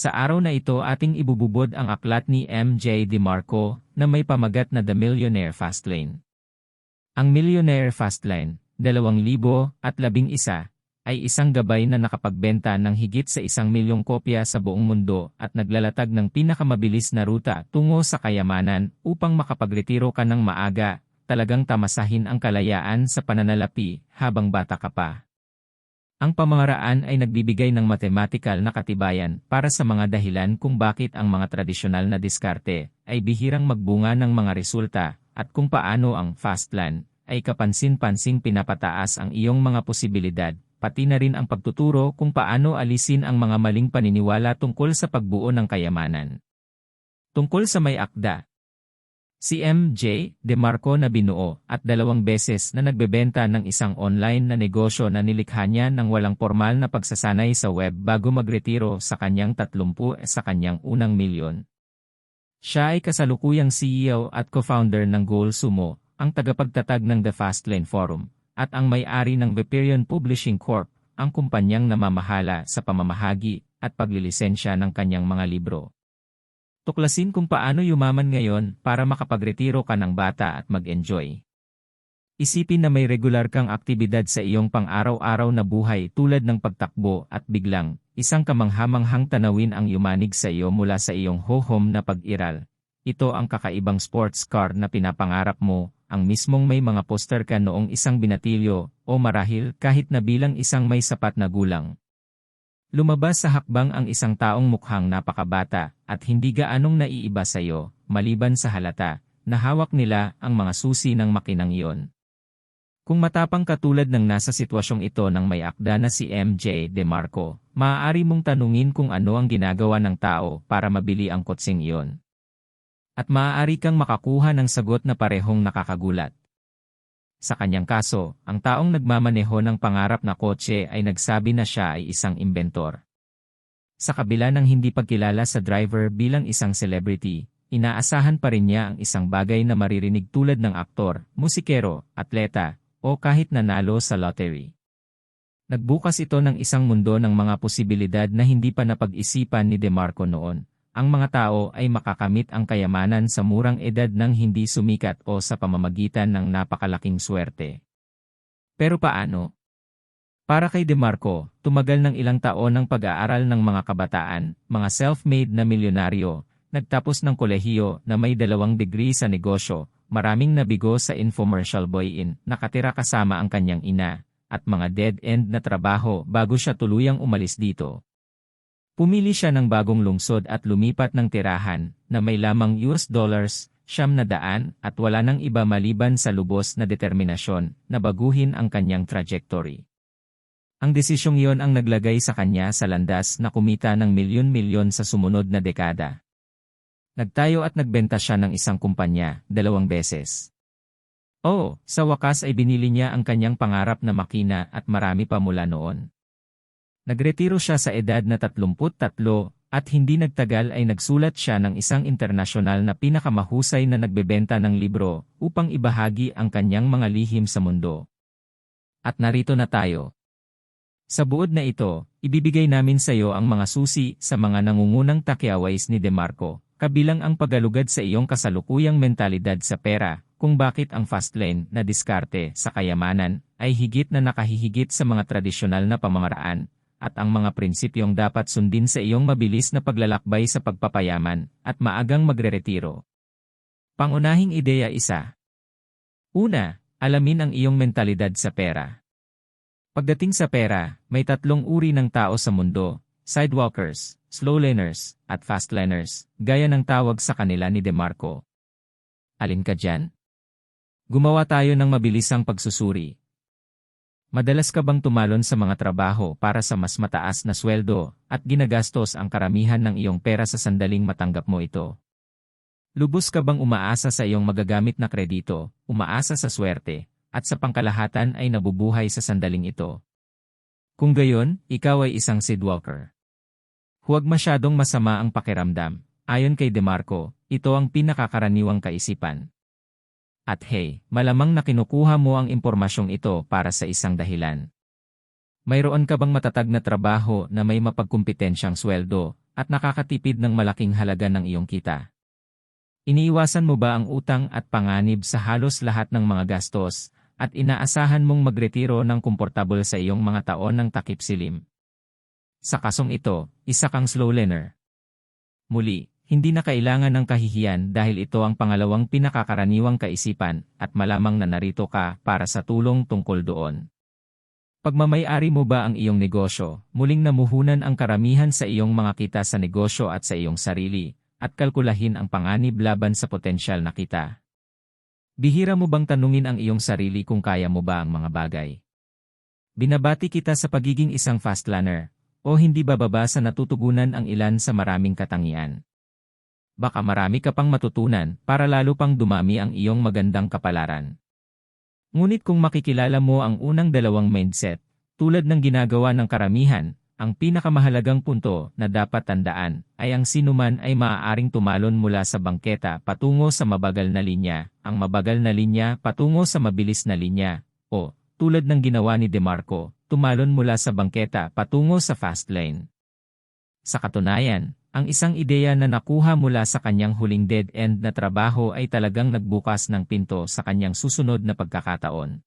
Sa araw na ito ating ibububod ang aklat ni MJ DeMarco na may pamagat na The Millionaire Fastlane. Ang Millionaire Fastlane, 2011, ay isang gabay na nakapagbenta ng higit sa isang milyong kopya sa buong mundo at naglalatag ng pinakamabilis na ruta tungo sa kayamanan upang makapagretiro ka ng maaga, talagang tamasahin ang kalayaan sa pananalapi habang bata ka pa. Ang pamamaraan ay nagbibigay ng mathematical na katibayan para sa mga dahilan kung bakit ang mga tradisyonal na diskarte ay bihirang magbunga ng mga resulta at kung paano ang Fastland ay kapansin-pansing pinapataas ang iyong mga posibilidad, pati na rin ang pagtuturo kung paano alisin ang mga maling paniniwala tungkol sa pagbuo ng kayamanan. Tungkol sa may akda, Si MJ DeMarco na binuo at dalawang beses na nagbebenta ng isang online na negosyo na nilikha niya ng walang formal na pagsasanay sa web bago magretiro sa kanyang 30 sa kanyang unang milyon. Siya ay kasalukuyang CEO at co-founder ng Goal Sumo, ang tagapagtatag ng The Fastlane Forum, at ang may-ari ng Viperion Publishing Corp., ang kumpanyang namamahala sa pamamahagi at paglilisensya ng kanyang mga libro. Tuklasin kung paano yumaman ngayon para makapagretiro ka ng bata at mag-enjoy. Isipin na may regular kang aktibidad sa iyong pang-araw-araw na buhay tulad ng pagtakbo at biglang, isang kamanghamanghang tanawin ang yumanig sa iyo mula sa iyong ho-home na pag-iral. Ito ang kakaibang sports car na pinapangarap mo, ang mismong may mga poster ka noong isang binatilyo, o marahil kahit na bilang isang may sapat na gulang. Lumabas sa hakbang ang isang taong mukhang napakabata at hindi gaanong naiiba sa iyo, maliban sa halata, na hawak nila ang mga susi ng makinang iyon. Kung matapang katulad ng nasa sitwasyong ito ng may akda na si MJ DeMarco, maaari mong tanungin kung ano ang ginagawa ng tao para mabili ang kotsing iyon. At maaari kang makakuha ng sagot na parehong nakakagulat. Sa kanyang kaso, ang taong nagmamaneho ng pangarap na kotse ay nagsabi na siya ay isang inventor. Sa kabila ng hindi pagkilala sa driver bilang isang celebrity, inaasahan pa rin niya ang isang bagay na maririnig tulad ng aktor, musikero, atleta, o kahit nanalo sa lottery. Nagbukas ito ng isang mundo ng mga posibilidad na hindi pa napag-isipan ni DeMarco noon ang mga tao ay makakamit ang kayamanan sa murang edad ng hindi sumikat o sa pamamagitan ng napakalaking swerte. Pero paano? Para kay DeMarco, tumagal ng ilang taon ng pag-aaral ng mga kabataan, mga self-made na milyonaryo, nagtapos ng kolehiyo na may dalawang degree sa negosyo, maraming nabigo sa infomercial boy-in, nakatira kasama ang kanyang ina, at mga dead-end na trabaho bago siya tuluyang umalis dito. Pumili siya ng bagong lungsod at lumipat ng tirahan na may lamang US dollars, siyam na daan at wala nang iba maliban sa lubos na determinasyon na baguhin ang kanyang trajectory. Ang desisyong iyon ang naglagay sa kanya sa landas na kumita ng milyon-milyon sa sumunod na dekada. Nagtayo at nagbenta siya ng isang kumpanya, dalawang beses. Oo, sa wakas ay binili niya ang kanyang pangarap na makina at marami pa mula noon. Nagretiro siya sa edad na 33 at hindi nagtagal ay nagsulat siya ng isang internasyonal na pinakamahusay na nagbebenta ng libro upang ibahagi ang kanyang mga lihim sa mundo. At narito na tayo. Sa buod na ito, ibibigay namin sa iyo ang mga susi sa mga nangungunang takyaways ni DeMarco, kabilang ang pagalugad sa iyong kasalukuyang mentalidad sa pera, kung bakit ang fast lane na diskarte sa kayamanan ay higit na nakahihigit sa mga tradisyonal na pamamaraan, at ang mga prinsipyong dapat sundin sa iyong mabilis na paglalakbay sa pagpapayaman at maagang magreretiro. Pangunahing ideya isa. Una, alamin ang iyong mentalidad sa pera. Pagdating sa pera, may tatlong uri ng tao sa mundo, sidewalkers, slow laners, at fast laners, gaya ng tawag sa kanila ni DeMarco. Alin ka dyan? Gumawa tayo ng mabilisang pagsusuri, Madalas ka bang tumalon sa mga trabaho para sa mas mataas na sweldo at ginagastos ang karamihan ng iyong pera sa sandaling matanggap mo ito? Lubos ka bang umaasa sa iyong magagamit na kredito, umaasa sa swerte, at sa pangkalahatan ay nabubuhay sa sandaling ito? Kung gayon, ikaw ay isang seedwalker. Huwag masyadong masama ang pakiramdam. Ayon kay DeMarco, ito ang pinakakaraniwang kaisipan. At hey, malamang na kinukuha mo ang impormasyong ito para sa isang dahilan. Mayroon ka bang matatag na trabaho na may mapagkumpetensyang sweldo at nakakatipid ng malaking halaga ng iyong kita. Iniiwasan mo ba ang utang at panganib sa halos lahat ng mga gastos at inaasahan mong magretiro ng komportable sa iyong mga taon ng takip silim? Sa kasong ito, isa kang slow learner. Muli, hindi na kailangan ng kahihiyan dahil ito ang pangalawang pinakakaraniwang kaisipan at malamang na narito ka para sa tulong tungkol doon. Pagmamayari mo ba ang iyong negosyo, muling namuhunan ang karamihan sa iyong mga kita sa negosyo at sa iyong sarili, at kalkulahin ang panganib laban sa potensyal na kita. Bihira mo bang tanungin ang iyong sarili kung kaya mo ba ang mga bagay? Binabati kita sa pagiging isang fast learner, o hindi bababa sa natutugunan ang ilan sa maraming katangian. Baka marami ka pang matutunan para lalo pang dumami ang iyong magandang kapalaran. Ngunit kung makikilala mo ang unang dalawang mindset, tulad ng ginagawa ng karamihan, ang pinakamahalagang punto na dapat tandaan ay ang sinuman ay maaaring tumalon mula sa bangketa patungo sa mabagal na linya, ang mabagal na linya patungo sa mabilis na linya, o, tulad ng ginawa ni DeMarco, tumalon mula sa bangketa patungo sa fast lane. Sa katunayan, ang isang ideya na nakuha mula sa kanyang huling dead-end na trabaho ay talagang nagbukas ng pinto sa kanyang susunod na pagkakataon.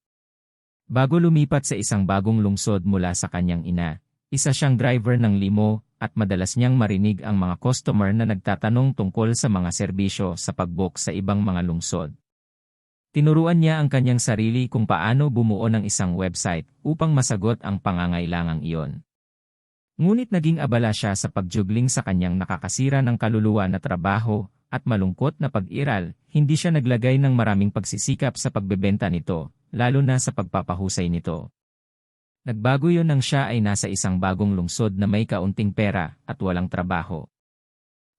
Bago lumipat sa isang bagong lungsod mula sa kanyang ina, isa siyang driver ng limo at madalas niyang marinig ang mga customer na nagtatanong tungkol sa mga serbisyo sa pagbook sa ibang mga lungsod. Tinuruan niya ang kanyang sarili kung paano bumuo ng isang website upang masagot ang pangangailangang iyon. Ngunit naging abala siya sa pagjugling sa kanyang nakakasira ng kaluluwa na trabaho at malungkot na pag-iral, hindi siya naglagay ng maraming pagsisikap sa pagbebenta nito, lalo na sa pagpapahusay nito. Nagbago yon nang siya ay nasa isang bagong lungsod na may kaunting pera at walang trabaho.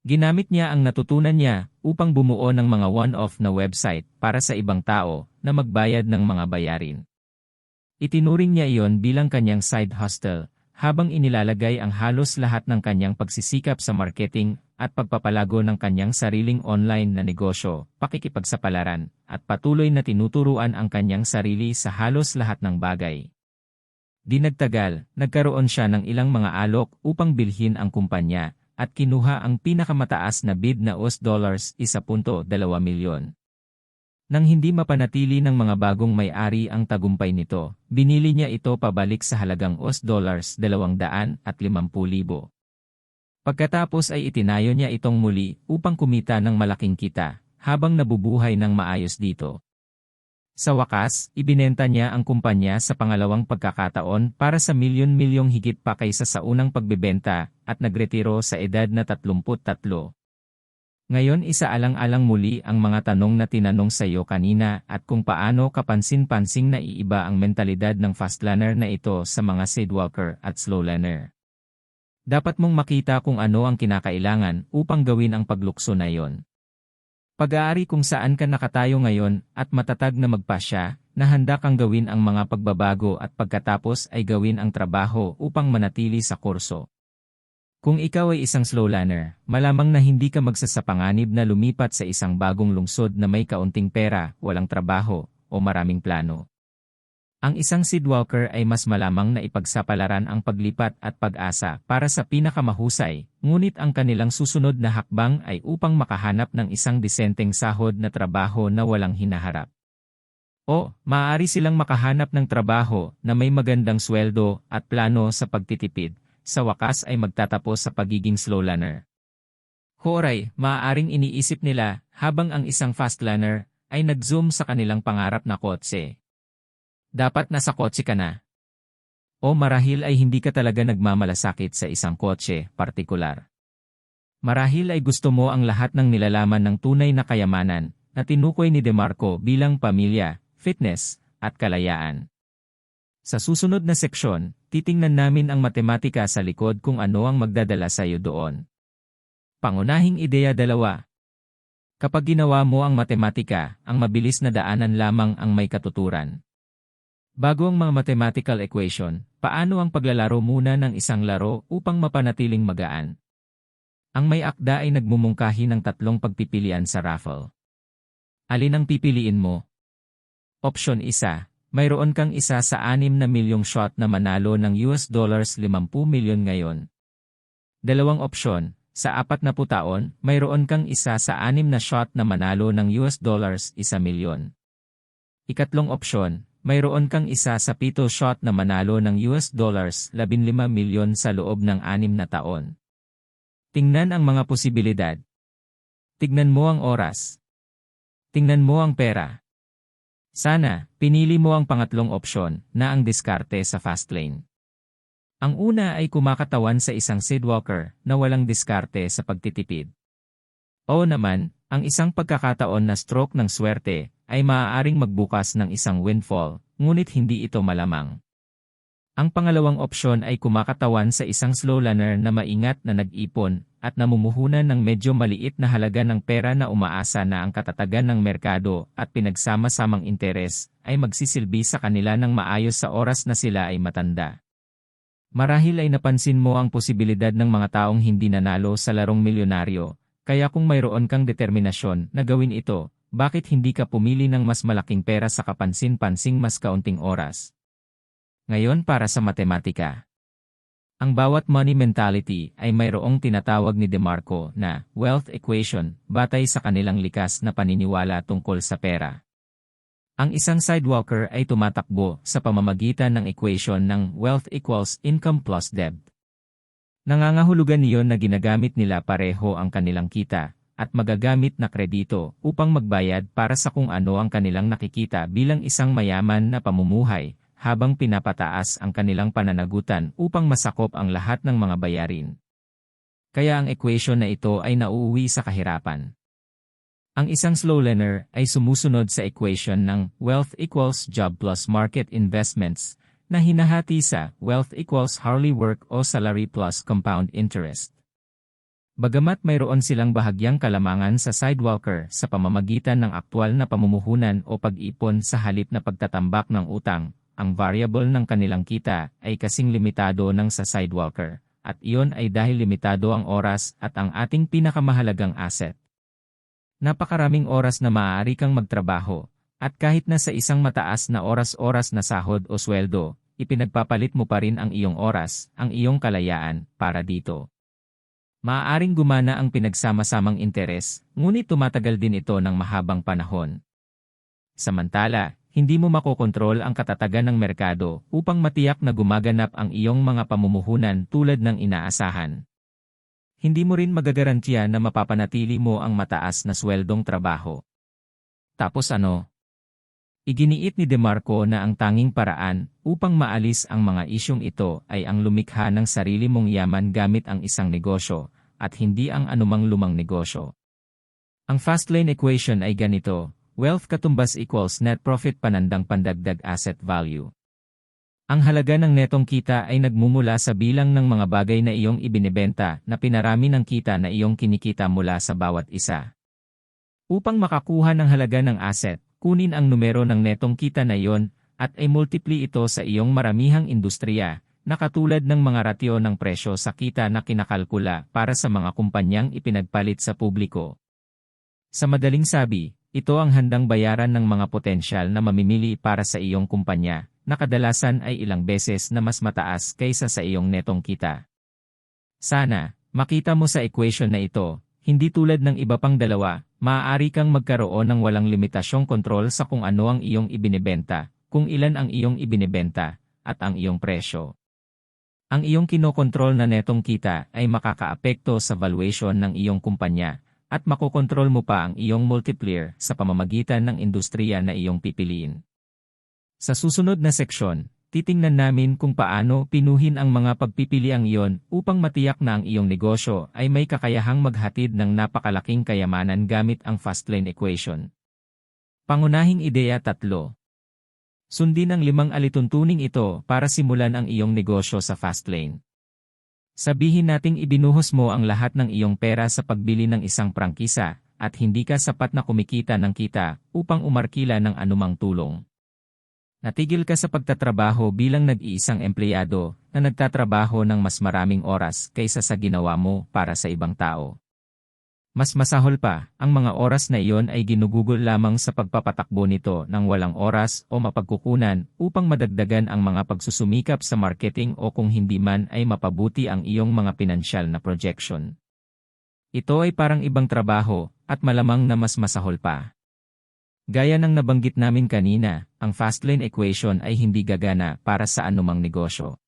Ginamit niya ang natutunan niya upang bumuo ng mga one-off na website para sa ibang tao na magbayad ng mga bayarin. Itinuring niya iyon bilang kanyang side hustle habang inilalagay ang halos lahat ng kanyang pagsisikap sa marketing at pagpapalago ng kanyang sariling online na negosyo, pakikipagsapalaran, at patuloy na tinuturuan ang kanyang sarili sa halos lahat ng bagay. Di nagtagal, nagkaroon siya ng ilang mga alok upang bilhin ang kumpanya at kinuha ang pinakamataas na bid na US dollars 1.2 milyon. Nang hindi mapanatili ng mga bagong may-ari ang tagumpay nito, binili niya ito pabalik sa halagang US dollars 250,000. Pagkatapos ay itinayo niya itong muli upang kumita ng malaking kita, habang nabubuhay ng maayos dito. Sa wakas, ibinenta niya ang kumpanya sa pangalawang pagkakataon para sa milyon-milyong higit pa kaysa sa unang pagbebenta at nagretiro sa edad na 33. Ngayon isaalang-alang muli ang mga tanong na tinanong sa iyo kanina at kung paano kapansin-pansing na iiba ang mentalidad ng fast learner na ito sa mga sidewalker at slow learner. Dapat mong makita kung ano ang kinakailangan upang gawin ang paglukso na iyon. Pag-aari kung saan ka nakatayo ngayon at matatag na magpasya, na handa kang gawin ang mga pagbabago at pagkatapos ay gawin ang trabaho upang manatili sa kurso. Kung ikaw ay isang slow learner, malamang na hindi ka magsasapanganib na lumipat sa isang bagong lungsod na may kaunting pera, walang trabaho, o maraming plano. Ang isang seedwalker ay mas malamang na ipagsapalaran ang paglipat at pag-asa para sa pinakamahusay, ngunit ang kanilang susunod na hakbang ay upang makahanap ng isang disenteng sahod na trabaho na walang hinaharap. O, maaari silang makahanap ng trabaho na may magandang sweldo at plano sa pagtitipid, sa wakas ay magtatapos sa pagiging slow learner. Horay, maaaring iniisip nila habang ang isang fast learner ay nag-zoom sa kanilang pangarap na kotse. Dapat nasa kotse ka na. O marahil ay hindi ka talaga nagmamalasakit sa isang kotse, partikular. Marahil ay gusto mo ang lahat ng nilalaman ng tunay na kayamanan na tinukoy ni DeMarco bilang pamilya, fitness, at kalayaan. Sa susunod na seksyon, titingnan namin ang matematika sa likod kung ano ang magdadala sa iyo doon. Pangunahing ideya dalawa. Kapag ginawa mo ang matematika, ang mabilis na daanan lamang ang may katuturan. Bago ang mga mathematical equation, paano ang paglalaro muna ng isang laro upang mapanatiling magaan? Ang may akda ay nagmumungkahi ng tatlong pagpipilian sa raffle. Alin ang pipiliin mo? Option 1 mayroon kang isa sa 6 na milyong shot na manalo ng US dollars 50 milyon ngayon. Dalawang opsyon, sa apat na taon, mayroon kang isa sa anim na shot na manalo ng US dollars isa milyon. Ikatlong opsyon, mayroon kang isa sa pito shot na manalo ng US dollars 15 milyon sa loob ng anim na taon. Tingnan ang mga posibilidad. Tignan mo ang oras. Tingnan mo ang pera. Sana, pinili mo ang pangatlong opsyon na ang diskarte sa fast lane. Ang una ay kumakatawan sa isang seedwalker na walang diskarte sa pagtitipid. O naman, ang isang pagkakataon na stroke ng swerte ay maaaring magbukas ng isang windfall, ngunit hindi ito malamang. Ang pangalawang opsyon ay kumakatawan sa isang slow learner na maingat na nag-ipon at namumuhunan ng medyo maliit na halaga ng pera na umaasa na ang katatagan ng merkado at pinagsama-samang interes ay magsisilbi sa kanila ng maayos sa oras na sila ay matanda. Marahil ay napansin mo ang posibilidad ng mga taong hindi nanalo sa larong milyonaryo, kaya kung mayroon kang determinasyon na gawin ito, bakit hindi ka pumili ng mas malaking pera sa kapansin-pansing mas kaunting oras? Ngayon para sa matematika. Ang bawat money mentality ay mayroong tinatawag ni DeMarco na wealth equation batay sa kanilang likas na paniniwala tungkol sa pera. Ang isang sidewalker ay tumatakbo sa pamamagitan ng equation ng wealth equals income plus debt. Nangangahulugan niyon na ginagamit nila pareho ang kanilang kita at magagamit na kredito upang magbayad para sa kung ano ang kanilang nakikita bilang isang mayaman na pamumuhay habang pinapataas ang kanilang pananagutan upang masakop ang lahat ng mga bayarin. Kaya ang equation na ito ay nauuwi sa kahirapan. Ang isang slow learner ay sumusunod sa equation ng wealth equals job plus market investments na hinahati sa wealth equals hourly work o salary plus compound interest. Bagamat mayroon silang bahagyang kalamangan sa sidewalker sa pamamagitan ng aktwal na pamumuhunan o pag-ipon sa halip na pagtatambak ng utang, ang variable ng kanilang kita ay kasing limitado ng sa sidewalker, at iyon ay dahil limitado ang oras at ang ating pinakamahalagang asset. Napakaraming oras na maaari kang magtrabaho, at kahit na sa isang mataas na oras-oras na sahod o sweldo, ipinagpapalit mo pa rin ang iyong oras, ang iyong kalayaan, para dito. Maaaring gumana ang pinagsama-samang interes, ngunit tumatagal din ito ng mahabang panahon. Samantala, hindi mo makokontrol ang katatagan ng merkado upang matiyak na gumaganap ang iyong mga pamumuhunan tulad ng inaasahan. Hindi mo rin magagarantiya na mapapanatili mo ang mataas na sweldong trabaho. Tapos ano? Iginiit ni DeMarco na ang tanging paraan upang maalis ang mga isyong ito ay ang lumikha ng sarili mong yaman gamit ang isang negosyo at hindi ang anumang lumang negosyo. Ang fast lane equation ay ganito, Wealth katumbas equals net profit panandang pandagdag asset value. Ang halaga ng netong kita ay nagmumula sa bilang ng mga bagay na iyong ibinebenta na pinarami ng kita na iyong kinikita mula sa bawat isa. Upang makakuha ng halaga ng asset, kunin ang numero ng netong kita na iyon at ay multiply ito sa iyong maramihang industriya, na katulad ng mga ratio ng presyo sa kita na kinakalkula para sa mga kumpanyang ipinagpalit sa publiko. Sa madaling sabi, ito ang handang bayaran ng mga potensyal na mamimili para sa iyong kumpanya, na kadalasan ay ilang beses na mas mataas kaysa sa iyong netong kita. Sana, makita mo sa equation na ito, hindi tulad ng iba pang dalawa, maaari kang magkaroon ng walang limitasyong kontrol sa kung ano ang iyong ibinebenta, kung ilan ang iyong ibinebenta, at ang iyong presyo. Ang iyong kinokontrol na netong kita ay makakaapekto sa valuation ng iyong kumpanya, at makokontrol mo pa ang iyong multiplier sa pamamagitan ng industriya na iyong pipiliin. Sa susunod na seksyon, titingnan namin kung paano pinuhin ang mga pagpipiliang iyon upang matiyak na ang iyong negosyo ay may kakayahang maghatid ng napakalaking kayamanan gamit ang Fastlane Equation. Pangunahing ideya tatlo. Sundin ang limang alituntuning ito para simulan ang iyong negosyo sa Fastlane. Sabihin nating ibinuhos mo ang lahat ng iyong pera sa pagbili ng isang prangkisa, at hindi ka sapat na kumikita ng kita upang umarkila ng anumang tulong. Natigil ka sa pagtatrabaho bilang nag-iisang empleyado na nagtatrabaho ng mas maraming oras kaysa sa ginawa mo para sa ibang tao. Mas masahol pa, ang mga oras na iyon ay ginugugol lamang sa pagpapatakbo nito ng walang oras o mapagkukunan upang madagdagan ang mga pagsusumikap sa marketing o kung hindi man ay mapabuti ang iyong mga pinansyal na projection. Ito ay parang ibang trabaho at malamang na mas masahol pa. Gaya ng nabanggit namin kanina, ang Fastlane equation ay hindi gagana para sa anumang negosyo.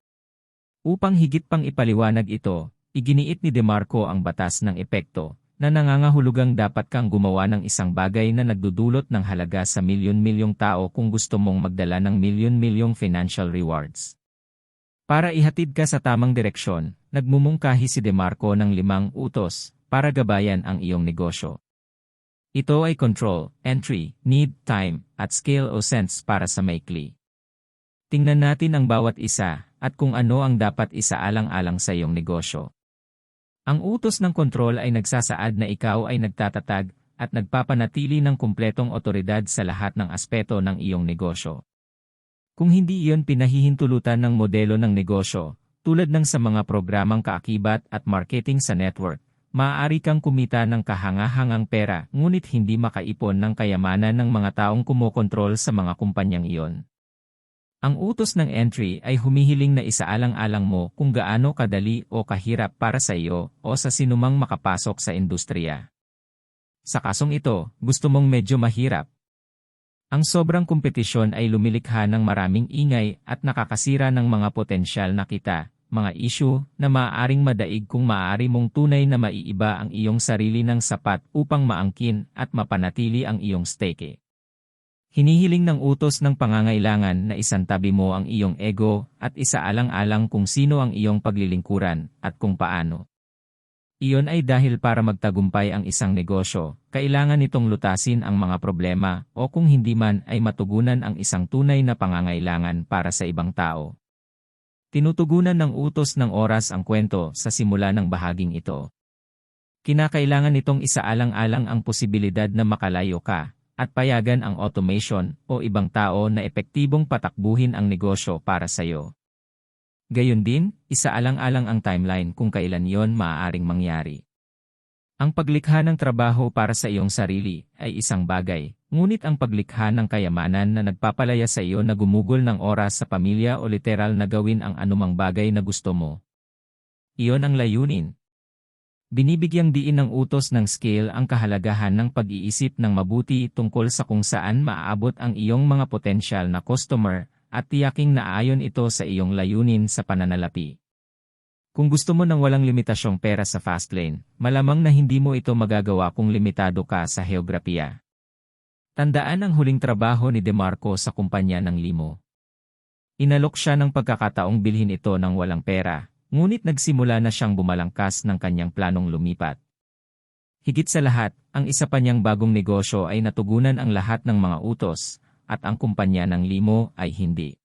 Upang higit pang ipaliwanag ito, iginiit ni DeMarco ang batas ng epekto na nangangahulugang dapat kang gumawa ng isang bagay na nagdudulot ng halaga sa milyon-milyong tao kung gusto mong magdala ng milyon-milyong financial rewards. Para ihatid ka sa tamang direksyon, nagmumungkahi si DeMarco ng limang utos para gabayan ang iyong negosyo. Ito ay control, entry, need, time, at scale o sense para sa maikli. Tingnan natin ang bawat isa at kung ano ang dapat isaalang-alang sa iyong negosyo. Ang utos ng kontrol ay nagsasaad na ikaw ay nagtatatag at nagpapanatili ng kumpletong otoridad sa lahat ng aspeto ng iyong negosyo. Kung hindi iyon pinahihintulutan ng modelo ng negosyo, tulad ng sa mga programang kaakibat at marketing sa network, maaari kang kumita ng kahangahangang pera ngunit hindi makaipon ng kayamanan ng mga taong kumokontrol sa mga kumpanyang iyon. Ang utos ng entry ay humihiling na isaalang-alang mo kung gaano kadali o kahirap para sa iyo o sa sinumang makapasok sa industriya. Sa kasong ito, gusto mong medyo mahirap. Ang sobrang kompetisyon ay lumilikha ng maraming ingay at nakakasira ng mga potensyal na kita, mga issue na maaaring madaig kung maaari mong tunay na maiiba ang iyong sarili ng sapat upang maangkin at mapanatili ang iyong stake. Hinihiling ng utos ng pangangailangan na isantabi mo ang iyong ego at isaalang-alang kung sino ang iyong paglilingkuran at kung paano. Iyon ay dahil para magtagumpay ang isang negosyo, kailangan nitong lutasin ang mga problema o kung hindi man ay matugunan ang isang tunay na pangangailangan para sa ibang tao. Tinutugunan ng utos ng oras ang kwento sa simula ng bahaging ito. Kinakailangan nitong isaalang-alang ang posibilidad na makalayo ka at payagan ang automation o ibang tao na epektibong patakbuhin ang negosyo para sa iyo. Gayon din, isaalang-alang ang timeline kung kailan yon maaaring mangyari. Ang paglikha ng trabaho para sa iyong sarili ay isang bagay, ngunit ang paglikha ng kayamanan na nagpapalaya sa iyo na gumugol ng oras sa pamilya o literal na gawin ang anumang bagay na gusto mo. Iyon ang layunin, Binibigyang diin ng utos ng scale ang kahalagahan ng pag-iisip ng mabuti tungkol sa kung saan maaabot ang iyong mga potensyal na customer at tiyaking naayon ito sa iyong layunin sa pananalapi. Kung gusto mo ng walang limitasyong pera sa Fastlane, malamang na hindi mo ito magagawa kung limitado ka sa heograpiya. Tandaan ang huling trabaho ni DeMarco sa kumpanya ng Limo. Inalok siya ng pagkakataong bilhin ito ng walang pera, Ngunit nagsimula na siyang bumalangkas ng kanyang planong lumipat. Higit sa lahat, ang isa pa niyang bagong negosyo ay natugunan ang lahat ng mga utos, at ang kumpanya ng limo ay hindi.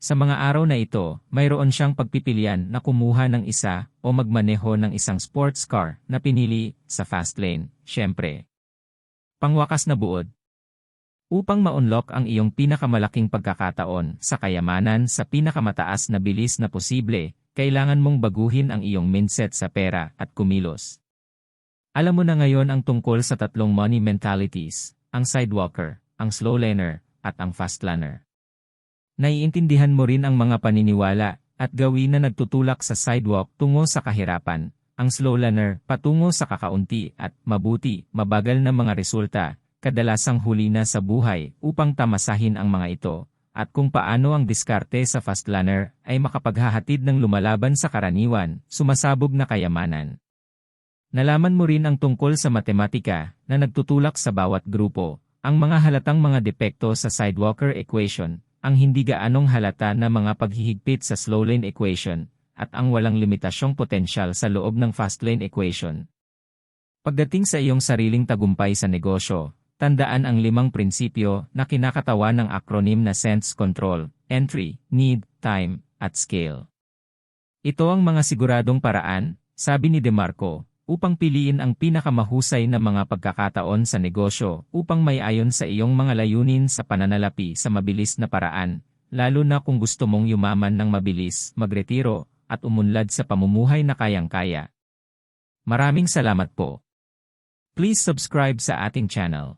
Sa mga araw na ito, mayroon siyang pagpipilian na kumuha ng isa o magmaneho ng isang sports car na pinili sa fast lane, syempre. Pangwakas na buod. Upang ma-unlock ang iyong pinakamalaking pagkakataon sa kayamanan sa pinakamataas na bilis na posible, kailangan mong baguhin ang iyong mindset sa pera at kumilos. Alam mo na ngayon ang tungkol sa tatlong money mentalities, ang sidewalker, ang slow laner, at ang fast laner. Naiintindihan mo rin ang mga paniniwala at gawin na nagtutulak sa sidewalk tungo sa kahirapan, ang slow laner patungo sa kakaunti at mabuti, mabagal na mga resulta, kadalasang huli na sa buhay upang tamasahin ang mga ito, at kung paano ang diskarte sa Fastlunner ay makapaghahatid ng lumalaban sa karaniwan, sumasabog na kayamanan. Nalaman mo rin ang tungkol sa matematika na nagtutulak sa bawat grupo, ang mga halatang mga depekto sa Sidewalker equation, ang hindi gaanong halata na mga paghihigpit sa slow lane equation, at ang walang limitasyong potensyal sa loob ng fast lane equation. Pagdating sa iyong sariling tagumpay sa negosyo, Tandaan ang limang prinsipyo na kinakatawan ng acronym na Sense Control, Entry, Need, Time, at Scale. Ito ang mga siguradong paraan, sabi ni DeMarco, upang piliin ang pinakamahusay na mga pagkakataon sa negosyo upang may ayon sa iyong mga layunin sa pananalapi sa mabilis na paraan, lalo na kung gusto mong yumaman ng mabilis, magretiro, at umunlad sa pamumuhay na kayang-kaya. Maraming salamat po. Please subscribe sa ating channel.